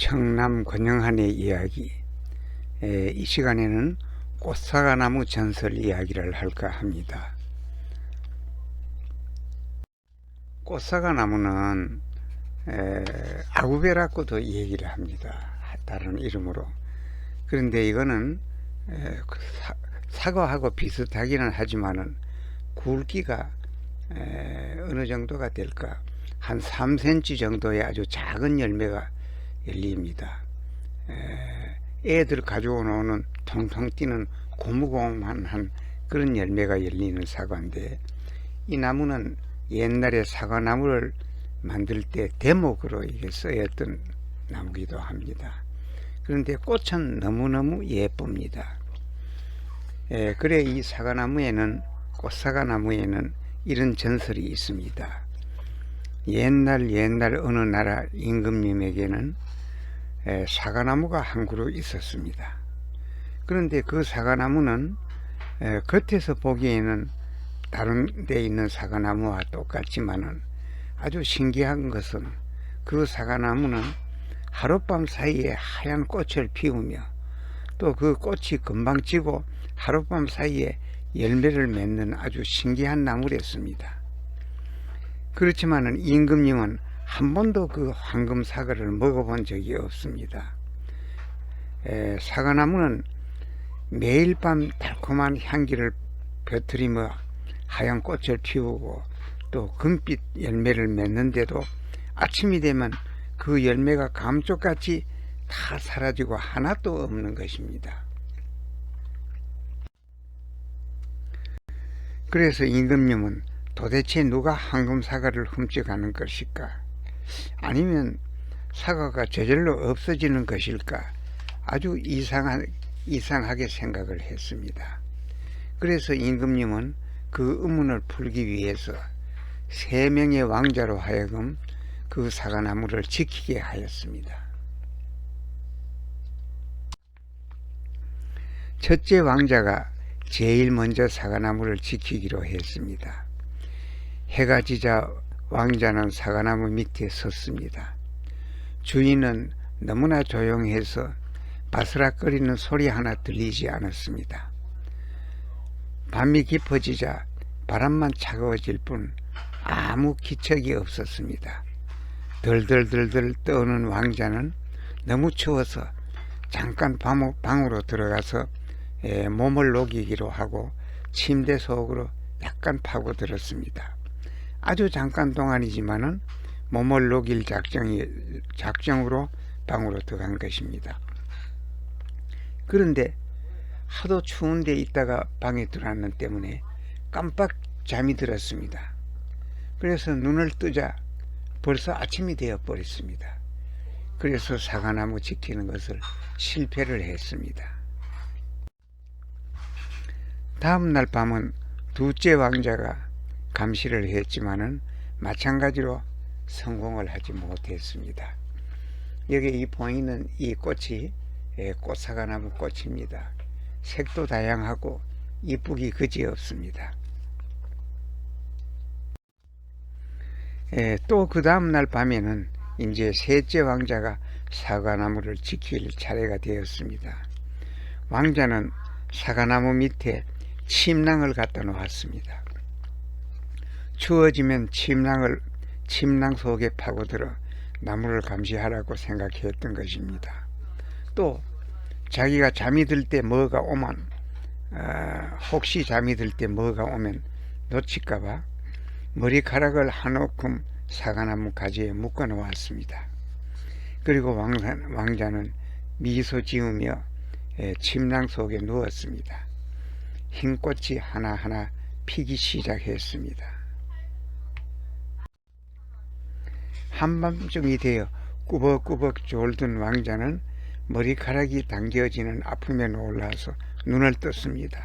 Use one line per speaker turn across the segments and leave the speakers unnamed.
청남 권영한의 이야기 에, 이 시간에는 꽃사과나무 전설 이야기를 할까 합니다. 꽃사과나무는 에, 아구베라고도 얘기를 합니다. 다른 이름으로. 그런데 이거는 에, 그 사, 사과하고 비슷하기는 하지만은 굵기가 에, 어느 정도가 될까? 한 3cm 정도의 아주 작은 열매가 열립니다. 에, 애들 가져오는 통통 튀는 고무고무한 그런 열매가 열리는 사과인데 이 나무는 옛날에 사과나무를 만들 때 대목으로 이게 쓰였던 나무기도 합니다. 그런데 꽃은 너무너무 예쁩니다. 에, 그래 이 사과나무에는 꽃사과나무에는 이런 전설이 있습니다. 옛날 옛날 어느 나라 임금님에게는 에, 사과나무가 한 그루 있었습니다. 그런데 그 사과나무는 에, 겉에서 보기에는 다른 데 있는 사과나무와 똑같지만은 아주 신기한 것은 그 사과나무는 하룻밤 사이에 하얀 꽃을 피우며 또 그 꽃이 금방 지고 하룻밤 사이에 열매를 맺는 아주 신기한 나무랬습니다. 그렇지만은 임금님은 한 번도 그 황금 사과를 먹어본 적이 없습니다. 에, 사과나무는 매일 밤 달콤한 향기를 벼트리며 하얀 꽃을 피우고 또 금빛 열매를 맺는데도 아침이 되면 그 열매가 감쪽같이 다 사라지고 하나도 없는 것입니다. 그래서 임금님은 도대체 누가 황금 사과를 훔쳐가는 것일까? 아니면 사과가 저절로 없어지는 것일까? 아주 이상한, 이상하게 생각을 했습니다. 그래서 임금님은 그 의문을 풀기 위해서 세 명의 왕자로 하여금 그 사과나무를 지키게 하였습니다. 첫째 왕자가 제일 먼저 사과나무를 지키기로 했습니다. 해가 지자 왕자는 사과나무 밑에 섰습니다. 주인은 너무나 조용해서 바스락거리는 소리 하나 들리지 않았습니다. 밤이 깊어지자 바람만 차가워질 뿐 아무 기척이 없었습니다. 덜덜덜덜 떠오는 왕자는 너무 추워서 잠깐 방으로 들어가서 몸을 녹이기로 하고 침대 속으로 약간 파고들었습니다. 아주 잠깐 동안이지만은 몸을 녹일 작정이, 작정으로 방으로 들어간 것입니다. 그런데 하도 추운데 있다가 방에 들어왔는 때문에 깜빡 잠이 들었습니다. 그래서 눈을 뜨자 벌써 아침이 되어 버렸습니다. 그래서 사과나무 지키는 것을 실패를 했습니다. 다음 날 밤은 둘째 왕자가 감시를 했지만은 마찬가지로 성공을 하지 못했습니다. 여기 이 보이는 이 꽃이 꽃사과나무 꽃입니다. 색도 다양하고 이쁘기 그지없습니다. 또 그 다음날 밤에는 이제 셋째 왕자가 사과나무를 지킬 차례가 되었습니다. 왕자는 사과나무 밑에 침낭을 갖다 놓았습니다. 추워지면 침낭을 침낭 속에 파고들어 나무를 감시하라고 생각했던 것입니다. 또 자기가 잠이 들 때 뭐가 오면 어, 혹시 잠이 들 때 뭐가 오면 놓칠까봐 머리카락을 한 오금 사과나무 가지에 묶어 놓았습니다. 그리고 왕자, 왕자는 미소 지으며 에, 침낭 속에 누웠습니다. 흰 꽃이 하나하나 피기 시작했습니다. 한밤중이 되어 꾸벅꾸벅 졸던 왕자는 머리카락이 당겨지는 아픔에 놀라서 눈을 떴습니다.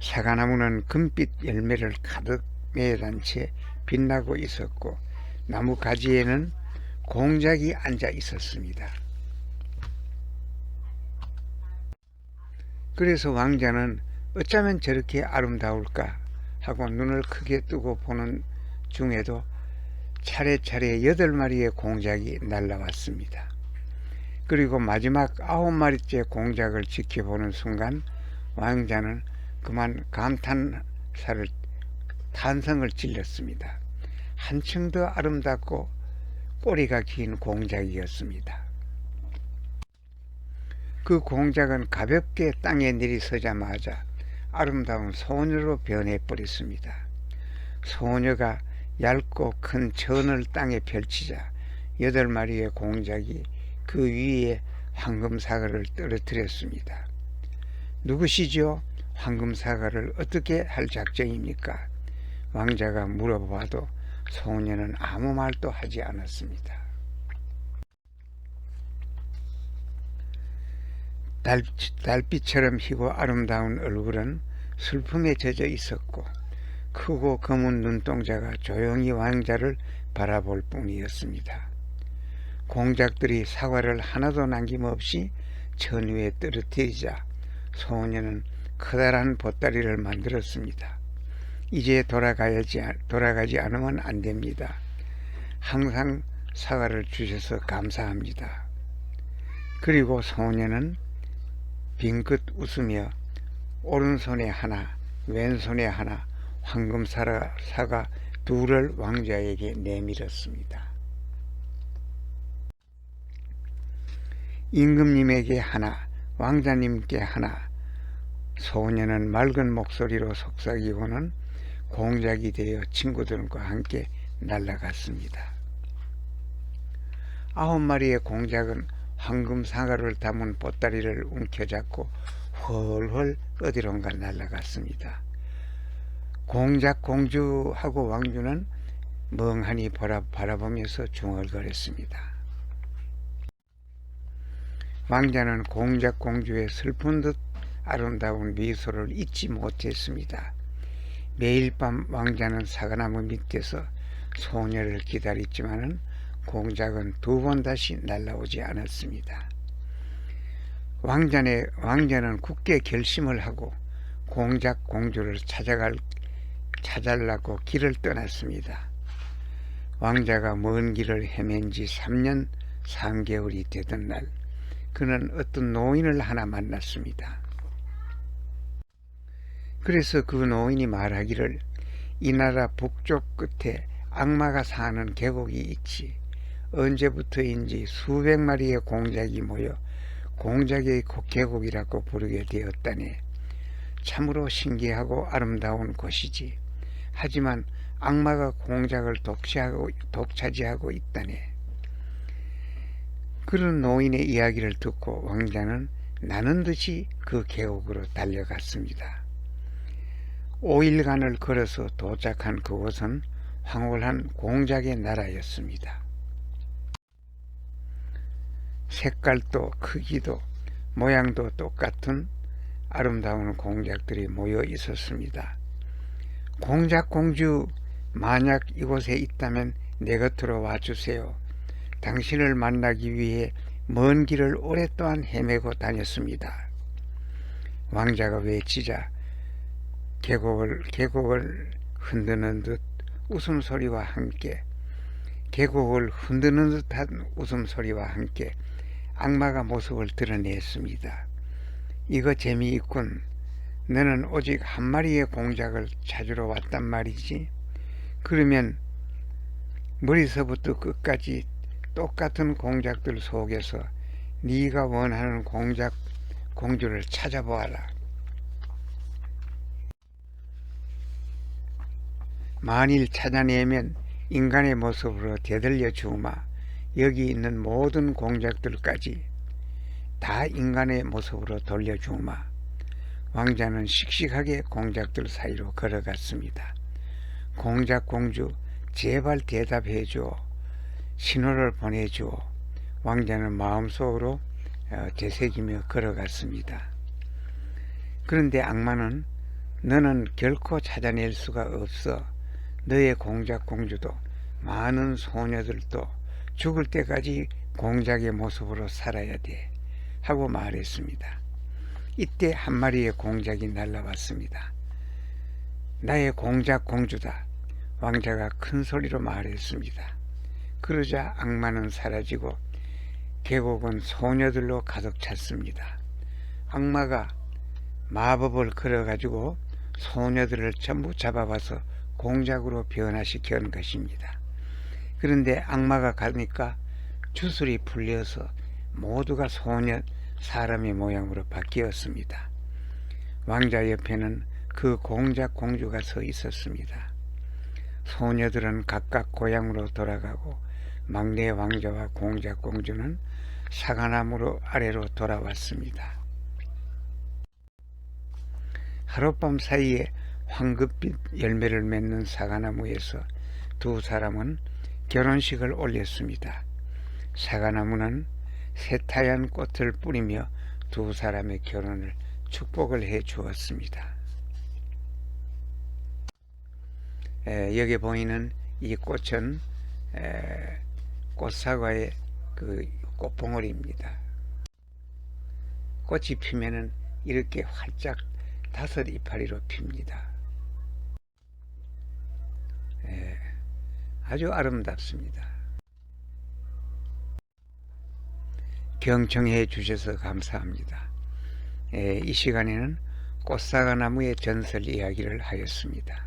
사과나무는 금빛 열매를 가득 매단 채 빛나고 있었고 나무 가지에는 공작이 앉아 있었습니다. 그래서 왕자는 어쩌면 저렇게 아름다울까 하고 눈을 크게 뜨고 보는 중에도 차례차례 여덟 마리의 공작이 날라왔습니다. 그리고 마지막 아홉 마리째 공작을 지켜보는 순간 왕자는 그만 감탄사를 탄성을 질렀습니다. 한층 더 아름답고 꼬리가 긴 공작이었습니다. 그 공작은 가볍게 땅에 내리서자마자 아름다운 소녀로 변해버렸습니다. 소녀가 얇고 큰 천을 땅에 펼치자 여덟 마리의 공작이 그 위에 황금사과를 떨어뜨렸습니다. 누구시죠? 황금사과를 어떻게 할 작정입니까? 왕자가 물어봐도 소녀는 아무 말도 하지 않았습니다. 달, 달빛처럼 희고 아름다운 얼굴은 슬픔에 젖어 있었고 크고 검은 눈동자가 조용히 왕자를 바라볼 뿐이었습니다. 공작들이 사과를 하나도 남김없이 천 위에 떨어뜨리자 소녀는 커다란 보따리를 만들었습니다. 이제 돌아가야지 돌아가지 않으면 안 됩니다. 항상 사과를 주셔서 감사합니다. 그리고 소녀는 빙긋 웃으며 오른손에 하나, 왼손에 하나 황금 사과 둘을 왕자에게 내밀었습니다. 임금님에게 하나, 왕자님께 하나, 소녀는 맑은 목소리로 속삭이고는 공작이 되어 친구들과 함께 날아갔습니다. 아홉 마리의 공작은 황금 사과를 담은 보따리를 움켜잡고 훨훨 어디론가 날아갔습니다. 공작 공주하고 왕주는 멍하니 바라 보면서 중얼거렸습니다. 왕자는 공작 공주의 슬픈 듯 아름다운 미소를 잊지 못했습니다. 매일 밤 왕자는 사과나무 밑에서 소녀를 기다렸지만은 공작은 두 번 다시 날라오지 않았습니다. 왕자네, 왕자는 굳게 결심을 하고 공작 공주를 찾아갈, 찾아려고 길을 떠났습니다. 왕자가 먼 길을 헤맨 지 3년 3개월이 되던 날, 그는 어떤 노인을 하나 만났습니다. 그래서 그 노인이 말하기를 이 나라 북쪽 끝에 악마가 사는 계곡이 있지. 언제부터인지 수백 마리의 공작이 모여 공작의 계곡이라고 부르게 되었다네. 참으로 신기하고 아름다운 곳이지. 하지만 악마가 공작을 독차지하고, 독차지하고 있다네. 그런 노인의 이야기를 듣고 왕자는 나는 듯이 그 계곡으로 달려갔습니다. 5일간을 걸어서 도착한 그곳은 황홀한 공작의 나라였습니다. 색깔도 크기도 모양도 똑같은 아름다운 공작들이 모여 있었습니다. 공작 공주 만약 이곳에 있다면 내 곁으로 와주세요. 당신을 만나기 위해 먼 길을 오랫동안 헤매고 다녔습니다. 왕자가 외치자 계곡을 계곡을 흔드는 듯 웃음소리와 함께 계곡을 흔드는 듯한 웃음소리와 함께 악마가 모습을 드러냈습니다. 이거 재미있군. 너는 오직 한 마리의 공작을 찾으러 왔단 말이지. 그러면 머리서부터 끝까지 똑같은 공작들 속에서 네가 원하는 공작 공주를 찾아보아라. 만일 찾아내면 인간의 모습으로 되돌려 주마. 여기 있는 모든 공작들까지 다 인간의 모습으로 돌려 주마. 왕자는 씩씩하게 공작들 사이로 걸어갔습니다. 공작 공주 제발 대답해 줘. 신호를 보내줘. 왕자는 마음속으로 어, 되새기며 걸어갔습니다. 그런데 악마는 너는 결코 찾아낼 수가 없어. 너의 공작 공주도 많은 소녀들도 죽을 때까지 공작의 모습으로 살아야 돼 하고 말했습니다. 이때 한 마리의 공작이 날라왔습니다. 나의 공작 공주다. 왕자가 큰 소리로 말했습니다. 그러자 악마는 사라지고 계곡은 소녀들로 가득 찼습니다. 악마가 마법을 걸어가지고 소녀들을 전부 잡아와서 공작으로 변화시켜 온 것입니다. 그런데 악마가 가니까 주술이 풀려서 모두가 소녀 사람의 모양으로 바뀌었습니다. 왕자 옆에는 그 공작 공주가 서 있었습니다. 소녀들은 각각 고향으로 돌아가고 막내 왕자와 공작 공주는 사과나무로 아래로 돌아왔습니다. 하룻밤 사이에 황급빛 열매를 맺는 사과나무에서 두 사람은 결혼식을 올렸습니다. 사과나무는 새하얀 꽃을 뿌리며 두 사람의 결혼을 축복을 해 주었습니다. 에, 여기 보이는 이 꽃은 에, 꽃사과의 그 꽃봉오리입니다. 꽃이 피면은 이렇게 활짝 다섯 이파리로 핍니다. 에, 아주 아름답습니다. 경청해 주셔서 감사합니다. 에, 이 시간에는 꽃사과나무의 전설 이야기를 하였습니다.